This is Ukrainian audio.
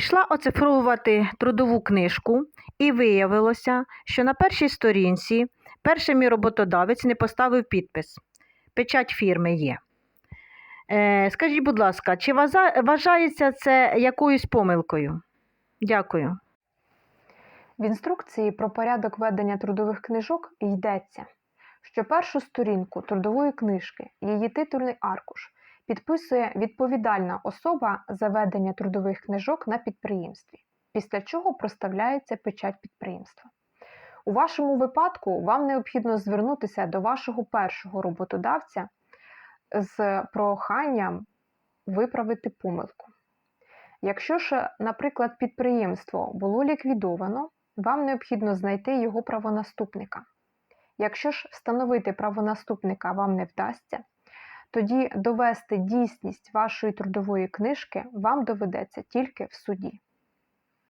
Пішла оцифровувати трудову книжку і виявилося, що на першій сторінці перший мій роботодавець не поставив підпис. Печать фірми є. Е, скажіть, будь ласка, чи вважається це якоюсь помилкою? Дякую. В інструкції про порядок ведення трудових книжок йдеться, що першу сторінку трудової книжки, її титульний аркуш, підписує відповідальна особа за ведення трудових книжок на підприємстві, після чого проставляється печать підприємства. У вашому випадку вам необхідно звернутися до вашого першого роботодавця з проханням виправити помилку. Якщо ж, наприклад, підприємство було ліквідовано, вам необхідно знайти його правонаступника. Якщо ж встановити правонаступника вам не вдасться, тоді довести дійсність вашої трудової книжки вам доведеться тільки в суді.